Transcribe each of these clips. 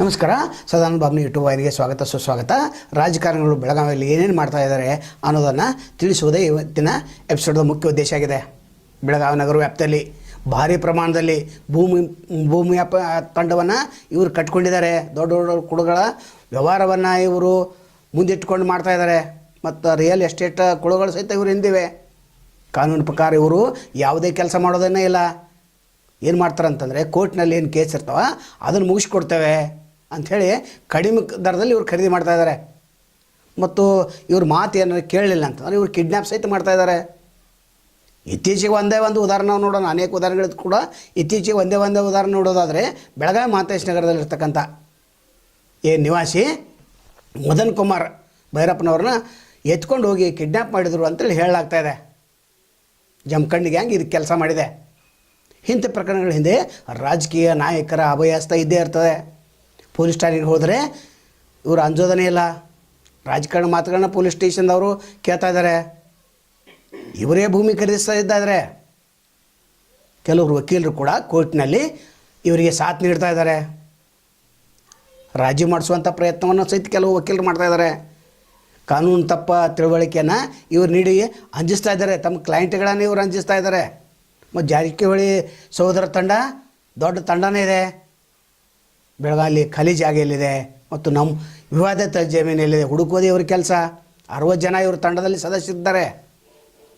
ನಮಸ್ಕಾರ. ಸದಾನಂದ ಬಾಬ್ನಿ ಯೂಟ್ಯೂಬ್ ವಾಹಿನಿಗೆ ಸ್ವಾಗತ, ಸುಸ್ವಾಗತ. ರಾಜಕಾರಣಿಗಳು ಬೆಳಗಾವಿಯಲ್ಲಿ ಏನೇನು ಮಾಡ್ತಾ ಇದ್ದಾರೆ ಅನ್ನೋದನ್ನು ತಿಳಿಸುವುದೇ ಇವತ್ತಿನ ಎಪಿಸೋಡ್ದ ಮುಖ್ಯ ಉದ್ದೇಶ ಆಗಿದೆ. ಬೆಳಗಾವಿ ನಗರ ವ್ಯಾಪ್ತಿಯಲ್ಲಿ ಭಾರಿ ಪ್ರಮಾಣದಲ್ಲಿ ಭೂಮಿ ಭೂಮಿ ವ್ಯಾಪ ತಂಡವನ್ನು ಇವರು ಕಟ್ಕೊಂಡಿದ್ದಾರೆ. ದೊಡ್ಡ ದೊಡ್ಡ ಕುಳುಗಳ ವ್ಯವಹಾರವನ್ನು ಇವರು ಮುಂದಿಟ್ಟುಕೊಂಡು ಮಾಡ್ತಾ ಇದ್ದಾರೆ. ಮತ್ತು ರಿಯಲ್ ಎಸ್ಟೇಟ್ ಕುಳುಗಳು ಸಹಿತ ಇವರು ಹಿಂದಿವೆ. ಕಾನೂನು ಪ್ರಕಾರ ಇವರು ಯಾವುದೇ ಕೆಲಸ ಮಾಡೋದನ್ನೇ ಇಲ್ಲ. ಏನು ಮಾಡ್ತಾರೆ ಅಂತಂದರೆ ಕೋರ್ಟ್ನಲ್ಲಿ ಏನು ಕೇಸ್ ಇರ್ತಾವ, ಅದನ್ನು ಮುಗಿಸ್ಕೊಡ್ತೇವೆ. ಅಂಥೇಳಿ ಕಡಿಮೆ ದರದಲ್ಲಿ ಇವ್ರು ಖರೀದಿ ಮಾಡ್ತಾ ಇದ್ದಾರೆ. ಮತ್ತು ಇವ್ರ ಮಾತು ಏನಾದ್ರು ಕೇಳಲಿಲ್ಲ ಅಂತಂದ್ರೆ ಇವ್ರು ಕಿಡ್ನ್ಯಾಪ್ ಸಹಿತ ಮಾಡ್ತಾ ಇದ್ದಾರೆ. ಇತ್ತೀಚೆಗೆ ಒಂದೇ ಒಂದು ಉದಾಹರಣೆ ನೋಡೋಣ. ಅನೇಕ ಉದಾಹರಣೆಗಳು ಕೂಡ ಇತ್ತೀಚೆಗೆ ಒಂದೇ ಒಂದೇ ಉದಾಹರಣೆ ನೋಡೋದಾದರೆ ಬೆಳಗಾವಿ ಮಾತೇಶ್ ನಗರದಲ್ಲಿರ್ತಕ್ಕಂಥ ಏ ನಿವಾಸಿ ಮದನ್ ಕುಮಾರ್ ಭೈರಪ್ಪನವ್ರನ್ನ ಎತ್ಕೊಂಡು ಹೋಗಿ ಕಿಡ್ನ್ಯಾಪ್ ಮಾಡಿದರು ಅಂತೇಳಿ ಹೇಳಲಾಗ್ತಾ ಇದೆ. ಜಮಖಂಡ್ ಗ್ಯಾಂಗ್ ಇದು ಕೆಲಸ ಮಾಡಿದೆ. ಇಂಥ ಪ್ರಕರಣಗಳ ಹಿಂದೆ ರಾಜಕೀಯ ನಾಯಕರ ಅಭಯಸ್ತ ಇದ್ದೇ ಇರ್ತದೆ. ಪೊಲೀಸ್ ಠಾಣೆಗೆ ಹೋದರೆ ಇವರು ಅಂಜೋದನೇ ಇಲ್ಲ. ರಾಜಕಾರಣ ಮಾತುಗಳನ್ನ ಪೊಲೀಸ್ ಸ್ಟೇಷನ್ದವರು ಕೇಳ್ತಾ ಇದ್ದಾರೆ. ಇವರೇ ಭೂಮಿ ಖರೀದಿಸ್ತಾ ಇದ್ದಾರೆ. ಕೆಲವರು ವಕೀಲರು ಕೂಡ ಕೋರ್ಟ್ನಲ್ಲಿ ಇವರಿಗೆ ಸಾಥ್ ನೀಡ್ತಾ ಇದ್ದಾರೆ. ರಾಜಿ ಮಾಡಿಸುವಂಥ ಪ್ರಯತ್ನವನ್ನು ಸಹಿತ ಕೆಲವು ವಕೀಲರು ಮಾಡ್ತಾ ಇದ್ದಾರೆ. ಕಾನೂನು ತಪ್ಪ ತಿಳುವಳಿಕೆಯನ್ನು ಇವ್ರು ನೀಡಿ ಅಂಜಿಸ್ತಾ ಇದ್ದಾರೆ. ತಮ್ಮ ಕ್ಲೈಂಟ್ಗಳನ್ನು ಇವ್ರು ಅಂಜಿಸ್ತಾ ಇದ್ದಾರೆ. ಮತ್ತು ಜಾರಕಿಹೊಳಿ ಸಹೋದರ ತಂಡ ದೊಡ್ಡ ತಂಡನೇ ಇದೆ. ಬೆಳಗಾವಿ ಖಾಲಿ ಜಾಗ ಎಲ್ಲಿದೆ? ಮತ್ತು ನಮ್ಮ ವಿವಾದಿತ ಜಮೀನೆಲ್ಲಿದೆ ಹುಡುಕೋದೇ ಇವ್ರ ಕೆಲಸ. ಅರವತ್ತು ಜನ ಇವ್ರ ತಂಡದಲ್ಲಿ ಸದಸ್ಯರಿದ್ದಾರೆ.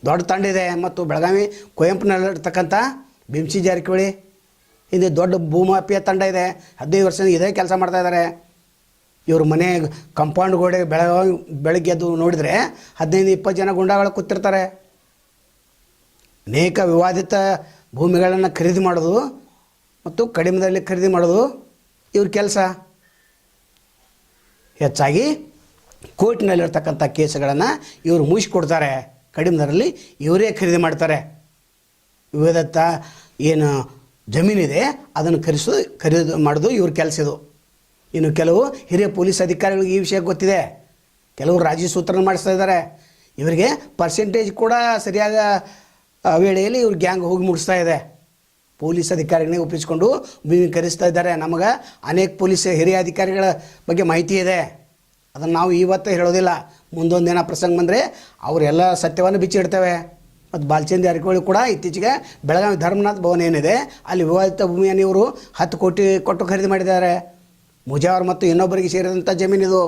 ದೊಡ್ಡ ತಂಡ ಇದೆ. ಮತ್ತು ಬೆಳಗಾವಿ ಕುವೆಂಪುನಲ್ಲಿರ್ತಕ್ಕಂಥ ಬಿಂಸಿ ಜಾರಕಿಹೊಳಿ ಹಿಂದೆ ದೊಡ್ಡ ಭೂಮಾಪಿಯ ತಂಡ ಇದೆ. ಹದಿನೈದು ವರ್ಷದಿಂದ ಇದೇ ಕೆಲಸ ಮಾಡ್ತಾ ಇದ್ದಾರೆ. ಇವ್ರ ಮನೆ ಕಂಪೌಂಡ್ ಗೋಡೆ ಬೆಳಗಾವಿ ಬೆಳಗ್ಗೆ ಎದ್ದು ನೋಡಿದರೆ ಹದಿನೈದು ಇಪ್ಪತ್ತು ಜನ ಗುಂಡಾಗಳು ಕೂತಿರ್ತಾರೆ. ಅನೇಕ ವಿವಾದಿತ ಭೂಮಿಗಳನ್ನು ಖರೀದಿ ಮಾಡೋದು ಮತ್ತು ಕಡಿಮೆದಲ್ಲಿ ಖರೀದಿ ಮಾಡೋದು ಇವ್ರ ಕೆಲಸ? ಹೆಚ್ಚಾಗಿ ಕೋರ್ಟ್ನಲ್ಲಿರ್ತಕ್ಕಂಥ ಕೇಸುಗಳನ್ನು ಇವರು ಮುಗಿಸ್ಕೊಡ್ತಾರೆ ಕಡಿಮೆ ದರಲ್ಲಿ ಇವರೇ ಖರೀದಿ ಮಾಡ್ತಾರೆ. ವಿವಾದತ್ತ ಏನು ಜಮೀನಿದೆ, ಅದನ್ನು ಖರೀಸೋದು ಖರೀದಿ ಮಾಡೋದು ಇವ್ರ ಕೆಲಸ ಇದು. ಇನ್ನು ಕೆಲವು ಹಿರಿಯ ಪೊಲೀಸ್ ಅಧಿಕಾರಿಗಳಿಗೆ ಈ ವಿಷಯ ಗೊತ್ತಿದೆ. ಕೆಲವರು ರಾಜಿ ಸೂತ್ರನ ಮಾಡಿಸ್ತಾ ಇದ್ದಾರೆ. ಇವರಿಗೆ ಪರ್ಸೆಂಟೇಜ್ ಕೂಡ ಸರಿಯಾದ ವೇಳೆಯಲ್ಲಿ ಇವ್ರ ಗ್ಯಾಂಗ್ ಹೋಗಿ ಮುಡಿಸ್ತಾ ಇದೆ. ಪೊಲೀಸ್ ಅಧಿಕಾರಿಗಳನ್ನೇ ಒಪ್ಪಿಸಿಕೊಂಡು ಭೂಮಿ ಕರೆಸ್ತಾ ಇದ್ದಾರೆ. ನಮಗೆ ಅನೇಕ ಪೊಲೀಸ್ ಹಿರಿಯ ಅಧಿಕಾರಿಗಳ ಬಗ್ಗೆ ಮಾಹಿತಿ ಇದೆ. ಅದನ್ನು ನಾವು ಇವತ್ತು ಹೇಳೋದಿಲ್ಲ. ಮುಂದೊಂದು ದಿನ ಪ್ರಸಂಗ ಬಂದರೆ ಅವರೆಲ್ಲ ಸತ್ಯವನ್ನು ಬಿಚ್ಚಿಡ್ತೇವೆ ಮತ್ತು ಬಾಲಚಂದ್ರ ಜಾರಕಿಹೊಳಿ ಕೂಡ ಇತ್ತೀಚೆಗೆ ಬೆಳಗಾವಿ ಧರ್ಮನಾಥ್ ಭವನ ಏನಿದೆ, ಅಲ್ಲಿ ವಿವಾದಿತ ಭೂಮಿಯನ್ನು ಇವರು ಹತ್ತು ಕೋಟಿ ಕೊಟ್ಟು ಖರೀದಿ ಮಾಡಿದ್ದಾರೆ. ಮುಜಾವರ್ ಮತ್ತು ಇನ್ನೊಬ್ಬರಿಗೆ ಸೇರಿದಂಥ ಜಮೀನಿದು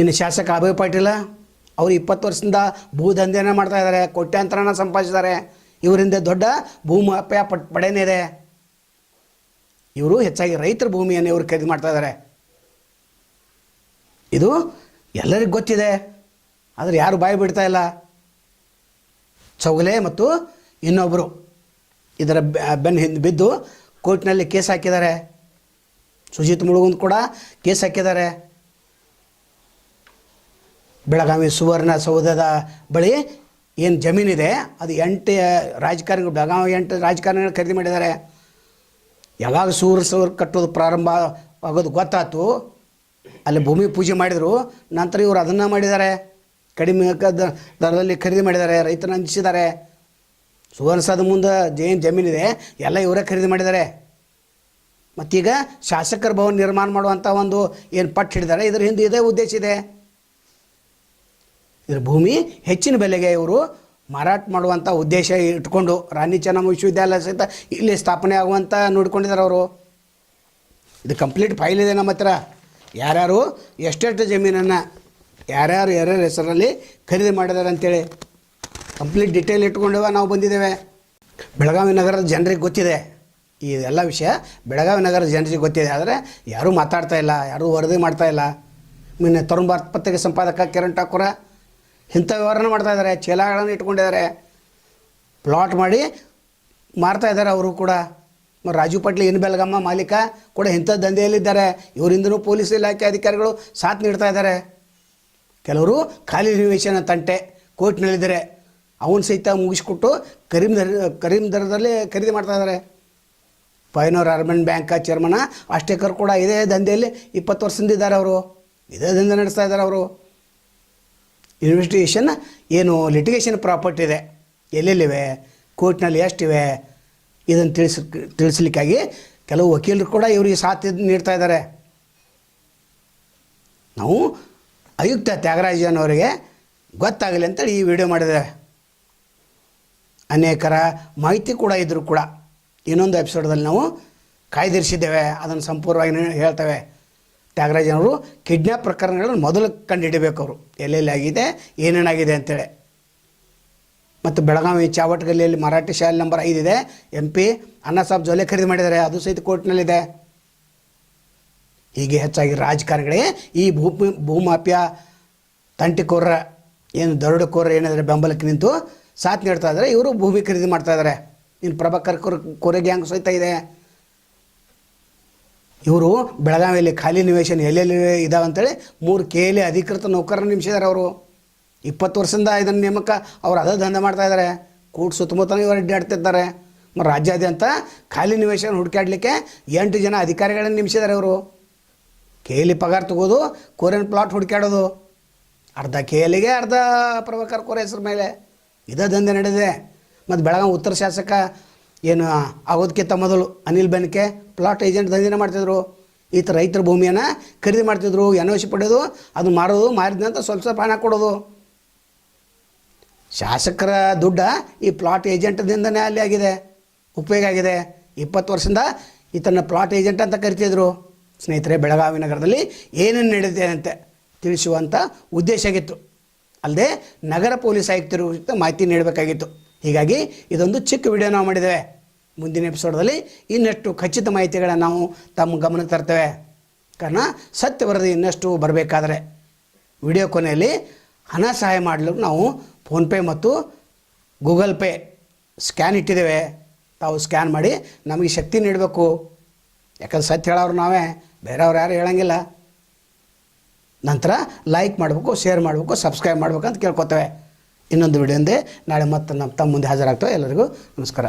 ಇನ್ನು ಶಾಸಕ ಅಭಯ್ ಪಾಟೀಲ, ಅವರು ಇಪ್ಪತ್ತು ವರ್ಷದಿಂದ ಭೂ ದಂಧೆಯನ್ನು ಮಾಡ್ತಾ ಇದ್ದಾರೆ, ಕೋಟ್ಯಾಂತರನ ಸಂಪಾದಿಸಿದ್ದಾರೆ. ಇವರಿಂದ ದೊಡ್ಡ ಭೂಮಾಪ್ಯ ಪಟ್ ಪಡೆನೇ ಇವರು ಹೆಚ್ಚಾಗಿ ರೈತರ ಭೂಮಿಯನ್ನು ಇವರು ಖರೀದಿ ಮಾಡ್ತಾ ಇದ್ದಾರೆ ಇದು ಎಲ್ಲರಿಗೂ ಗೊತ್ತಿದೆ, ಆದರೆ ಯಾರು ಬಾಯಿ ಬಿಡ್ತಾ ಇಲ್ಲ. ಚೌಗಲೆ ಮತ್ತು ಇನ್ನೊಬ್ಬರು ಇದರ ಬೆನ್ನ ಹಿಂದೆ ಬಿದ್ದು ಕೋರ್ಟ್ನಲ್ಲಿ ಕೇಸ್ ಹಾಕಿದ್ದಾರೆ. ಸುಜಿತ್ ಮುಳುಗುಂದ್ ಕೂಡ ಕೇಸ್ ಹಾಕಿದ್ದಾರೆ. ಬೆಳಗಾವಿ ಸುವರ್ಣ ಸೌಧದ ಬಳಿ ಏನು ಜಮೀನಿದೆ, ಅದು ಎಂಟು ರಾಜಕಾರಣಿಗಳು, ಬೆಳಗಾವಿ ಎಂಟು ರಾಜಕಾರಣಿಗಳು ಖರೀದಿ ಮಾಡಿದ್ದಾರೆ. ಯಾವಾಗ ಸೂರು ಸೂರು ಕಟ್ಟೋದು ಪ್ರಾರಂಭ ಆಗೋದು ಗೊತ್ತಾಯ್ತು. ಅಲ್ಲಿ ಭೂಮಿ ಪೂಜೆ ಮಾಡಿದರು, ನಂತರ ಇವರು ಅದನ್ನು ಮಾಡಿದ್ದಾರೆ. ಕಡಿಮೆ ದರದಲ್ಲಿ ಖರೀದಿ ಮಾಡಿದ್ದಾರೆ ರೈತನ ಹಂಚಿಸಿದ್ದಾರೆ. ಸುವರ್ಣಸದ ಮುಂದೆ ಏನು ಜಮೀನಿದೆ, ಎಲ್ಲ ಇವರೇ ಖರೀದಿ ಮಾಡಿದ್ದಾರೆ. ಮತ್ತೀಗ ಶಾಸಕರ ಭವನ ನಿರ್ಮಾಣ ಮಾಡುವಂಥ ಒಂದು ಏನು ಪಟ್ಟು ಹಿಡಿದಾರೆ, ಇದರ ಹಿಂದೆ ಇದೇ ಉದ್ದೇಶ ಇದೆ. ಇದ್ರ ಭೂಮಿ ಹೆಚ್ಚಿನ ಬೆಲೆಗೆ ಇವರು ಮಾರಾಟ ಮಾಡುವಂಥ ಉದ್ದೇಶ ಇಟ್ಕೊಂಡು ರಾಣಿ ಚೆನ್ನಮ್ಮ ವಿಶ್ವವಿದ್ಯಾಲಯ ಸಹಿತ ಇಲ್ಲಿ ಸ್ಥಾಪನೆ ಆಗುವಂಥ ನೋಡ್ಕೊಂಡಿದ್ದಾರೆ ಅವರು. ಇದು ಕಂಪ್ಲೀಟ್ ಫೈಲ್ ಇದೆ ನಮ್ಮ ಹತ್ರ. ಯಾರ್ಯಾರು ಎಷ್ಟೆಷ್ಟು ಜಮೀನನ್ನು ಯಾರ್ಯಾರು ಯಾರ್ಯಾರ ಹೆಸರಲ್ಲಿ ಖರೀದಿ ಮಾಡಿದ್ದಾರೆ ಅಂತೇಳಿ ಕಂಪ್ಲೀಟ್ ಡಿಟೇಲ್ ಇಟ್ಕೊಂಡು ನಾವು ಬಂದಿದ್ದೇವೆ. ಬೆಳಗಾವಿ ನಗರದ ಜನರಿಗೆ ಗೊತ್ತಿದೆ. ಈ ಎಲ್ಲ ವಿಷಯ ಬೆಳಗಾವಿ ನಗರದ ಜನರಿಗೆ ಗೊತ್ತಿದೆ. ಆದರೆ ಯಾರೂ ಮಾತಾಡ್ತಾ ಇಲ್ಲ, ಯಾರೂ ವರದಿ ಮಾಡ್ತಾ ಇಲ್ಲ. ಮೊನ್ನೆ ತರುಣ್ ಭಾರತ್ ಪತ್ರಿಕೆ ಸಂಪಾದಕ ಕಿರಣ್ ಠಾಕೂರ ಇಂಥ ವಿವರಣೆ ಮಾಡ್ತಾ ಇದ್ದಾರೆ, ಚೀಲಗಳನ್ನು ಇಟ್ಕೊಂಡಿದ್ದಾರೆ. ಪ್ಲಾಟ್ ಮಾಡಿ ಮಾರ್ತಾ ಇದ್ದಾರೆ ಅವರು ಕೂಡ. ರಾಜು ಪಟ್ಲಿ ಏನು ಬೆಳಗಮ್ಮ ಮಾಲೀಕ ಕೂಡ ಇಂಥ ದಂಧೆಯಲ್ಲಿದ್ದಾರೆ. ಇವರಿಂದನೂ ಪೊಲೀಸ್ ಇಲಾಖೆ ಅಧಿಕಾರಿಗಳು ಸಾಥ್ ನೀಡ್ತಾ ಇದ್ದಾರೆ. ಕೆಲವರು ಖಾಲಿ ನಿವೇಶನ ತಂಟೆ ಕೋರ್ಟ್ನಲ್ಲಿದ್ದಾರೆ. ಅವನು ಸಹಿತ ಮುಗಿಸ್ಕೊಟ್ಟು ಕರೀಮ್ ದರ ಕರೀಮ್ ದರದಲ್ಲಿ ಖರೀದಿ ಮಾಡ್ತಾ ಇದ್ದಾರೆ. ಪೈನೋರ್ ಅರ್ಬನ್ ಬ್ಯಾಂಕ್ ಚೇರ್ಮನ ಅಷ್ಟೇಕರ್ ಕೂಡ ಇದೇ ದಂಧೆಯಲ್ಲಿ ಇಪ್ಪತ್ತು ವರ್ಷದಿಂದ ಇದ್ದಾರೆ ಅವರು. ಇದೇ ದಂಧೆ ನಡೆಸ್ತಾ ಇದ್ದಾರೆ ಅವರು. ಇನ್ವೆಸ್ಟಿಗೇಷನ್ ಏನು ಲಿಟಿಗೇಷನ್ ಪ್ರಾಪರ್ಟಿ ಇದೆ. ಎಲ್ಲೆಲ್ಲಿವೆ? ಕೋರ್ಟ್ನಲ್ಲಿ ಎಷ್ಟಿವೆ? ಇದನ್ನು ತಿಳಿಸ, ತಿಳಿಸ್ಲಿಕ್ಕಾಗಿ ಕೆಲವು ವಕೀಲರು ಕೂಡ ಇವರಿಗೆ ಸಾಥ್ ನೀಡ್ತಾ ಇದ್ದಾರೆ. ನಾವು ಆಯುಕ್ತ ತ್ಯಾಗರಾಜನವರಿಗೆ ಗೊತ್ತಾಗಲಿ ಅಂತೇಳಿ ಈ ವಿಡಿಯೋ ಮಾಡಿದೆ. ಅನೇಕರ ಮಾಹಿತಿ ಕೂಡ ಇದ್ದರೂ ಕೂಡ ಇನ್ನೊಂದು ಎಪಿಸೋಡ್ದಲ್ಲಿ ನಾವು ಕಾಯ್ದಿರಿಸಿದ್ದೇವೆ. ಅದನ್ನು ಸಂಪೂರ್ಣವಾಗಿ ಹೇಳ್ತೇವೆ. ತ್ಯಾಗರಾಜನವರು ಕಿಡ್ನ್ಯಾಪ್ ಪ್ರಕರಣಗಳನ್ನು ಮೊದಲು ಕಂಡುಹಿಡಬೇಕು ಅವರು. ಎಲ್ಲೆಲ್ಲಿ ಆಗಿದೆ ಏನೇನಾಗಿದೆ ಅಂತೇಳಿ. ಮತ್ತು ಬೆಳಗಾವಿ ಚಾವಟಗಲ್ಲಿಯಲ್ಲಿ ಮರಾಠಿ ಶಾಲೆ ನಂಬರ್ ಐದಿದೆ ಎಂ ಪಿ ಅಣ್ಣಾಸಾಬ್ ಜೊಲೆ ಖರೀದಿ ಮಾಡಿದ್ದಾರೆ, ಅದು ಸಹಿತ ಕೋರ್ಟ್ನಲ್ಲಿದೆ. ಹೀಗೆ ಹೆಚ್ಚಾಗಿ ರಾಜಕಾರಣಿಗಳೇ, ಈ ಭೂ ಭೂಮಾಫಿಯಾ ತಂಟಿಕೋರ, ಏನು ದರೋಡೆಕೋರ ಏನಿದ್ರೆ ಬೆಂಬಲಕ್ಕೆ ನಿಂತು ಸಾಥ್ ನೀಡ್ತಾ ಇದ್ದಾರೆ, ಇವರು ಭೂಮಿ ಖರೀದಿ ಮಾಡ್ತಾ ಇದ್ದಾರೆ. ಇನ್ನು ಪ್ರಭಾಕರ್ ಕೋರ್ ಕೋರೆ ಗ್ಯಾಂಗ್ ಸಹಿತ ಇದೆ. ಇವರು ಬೆಳಗಾವಿಯಲ್ಲಿ ಖಾಲಿ ನಿವೇಶನ ಎಲ್ಲೆಲ್ಲಿ ಇದಾವೆ ಅಂತೇಳಿ ಮೂರು ಕೆ ಎಲ್ ಅಧಿಕೃತ ನೌಕರರು ನೇಮಿಸಿದ್ದಾರೆ ಅವರು. ಇಪ್ಪತ್ತು ವರ್ಷದಿಂದ ಇದನ್ನು ನೇಮಕ ಅವ್ರು ಅದೇ ದಂಧೆ ಮಾಡ್ತಾ ಇದ್ದಾರೆ ಕೂಟ್ ಸುತ್ತಮುತ್ತಲೂ ಇವರು ಅಡ್ಡಾಡ್ತಿದ್ದಾರೆ ಮತ್ತು ರಾಜ್ಯಾದ್ಯಂತ ಖಾಲಿ ನಿವೇಶನ ಹುಡುಕಾಡಲಿಕ್ಕೆ ಎಂಟು ಜನ ಅಧಿಕಾರಿಗಳನ್ನು ನೇಮಿಸಿದ್ದಾರೆ ಅವರು ಎಲ್ಲಿ ಪಗಾರ ತಗೋದು, ಕೋರಿಯನ್ ಪ್ಲಾಟ್ ಹುಡುಕಾಡೋದು ಅರ್ಧ ಕೇಲಿಗೆ ಅರ್ಧ ಪ್ರಭಾಕರ್ ಕೋರೆ ಹೆಸರು ಮೇಲೆ. ಇದೇ ದಂಧೆ ನಡೆದಿದೆ. ಮತ್ತು ಬೆಳಗಾವಿ ಉತ್ತರ ಶಾಸಕ ಏನು ಆಗೋದಕ್ಕಿಂತ ಮೊದಲು ಅನಿಲ್ ಬೆನಕೆ ಪ್ಲಾಟ್ ಏಜೆಂಟ್ ದಂಧೆನೇ ಮಾಡ್ತಿದ್ರು. ಈ ರೈತರ ಭೂಮಿಯನ್ನು ಖರೀದಿ ಮಾಡ್ತಿದ್ರು, ಎನ್ ಒ ಸಿ ಪಡೆಯೋದು ಅದು ಮಾರೋದು ಮಾರಿದ ನಂತರ ಸ್ವಲ್ಪ ಸ್ವಲ್ಪ ಹಣ ಕೊಡೋದು. ಶಾಸಕರ ದುಡ್ಡ ಈ ಪ್ಲಾಟ್ ಏಜೆಂಟ್ದಿಂದನೇ ಅಲ್ಲಿ ಆಗಿದೆ. ಉಪಯೋಗ ಆಗಿದೆ. ಇಪ್ಪತ್ತು ವರ್ಷದಿಂದ ಈತನ ಪ್ಲಾಟ್ ಏಜೆಂಟ್ ಅಂತ ಕರಿತಿದ್ರು. ಸ್ನೇಹಿತರೆ, ಬೆಳಗಾವಿ ನಗರದಲ್ಲಿ ಏನೇನು ನಡೆದಿದೆ ಅಂತೆ ತಿಳಿಸುವಂಥ ಉದ್ದೇಶ ಆಗಿತ್ತು. ಅಲ್ಲದೆ ನಗರ ಪೊಲೀಸ್ ಆಯುಕ್ತರು ಮಾಹಿತಿ ನೀಡಬೇಕಾಗಿತ್ತು. ಹೀಗಾಗಿ ಇದೊಂದು ಚಿಕ್ಕ ವಿಡಿಯೋ ನಾವು ಮಾಡಿದ್ದೇವೆ. ಮುಂದಿನ ಎಪಿಸೋಡ್ದಲ್ಲಿ ಇನ್ನಷ್ಟು ಖಚಿತ ಮಾಹಿತಿಗಳನ್ನು ನಾವು ತಮ್ಮ ಗಮನಕ್ಕೆ ತರ್ತೇವೆ. ಕಾರಣ ಸತ್ಯ ವರದಿ ಇನ್ನಷ್ಟು ಬರಬೇಕಾದ್ರೆ ವಿಡಿಯೋ ಕೊನೆಯಲ್ಲಿ ಹಣ ಸಹಾಯ ಮಾಡಲು ನಾವು ಫೋನ್ಪೇ ಮತ್ತು ಗೂಗಲ್ ಪೇ ಸ್ಕ್ಯಾನ್ ಇಟ್ಟಿದ್ದೇವೆ. ತಾವು ಸ್ಕ್ಯಾನ್ ಮಾಡಿ ನಮಗೆ ಶಕ್ತಿ ನೀಡಬೇಕು. ಯಾಕಂದ್ರೆ ಸತ್ಯ ಹೇಳೋರು ನಾವೇ, ಬೇರೆಯವ್ರು ಯಾರು ಹೇಳಂಗಿಲ್ಲ. ನಂತರ ಲೈಕ್ ಮಾಡಬೇಕು ಶೇರ್ ಮಾಡಬೇಕು ಸಬ್ಸ್ಕ್ರೈಬ್ ಮಾಡಬೇಕು ಅಂತ ಕೇಳ್ಕೊತೇವೆ. ಇನ್ನೊಂದು ವಿಡಿಯೋಂದೇ ನಾಳೆ ಮತ್ತೆ ನಮ್ಮ ತಮ್ಮ ಮುಂದೆ ಹಾಜರಾಗ್ತೇವೆ. ಎಲ್ಲರಿಗೂ ನಮಸ್ಕಾರ.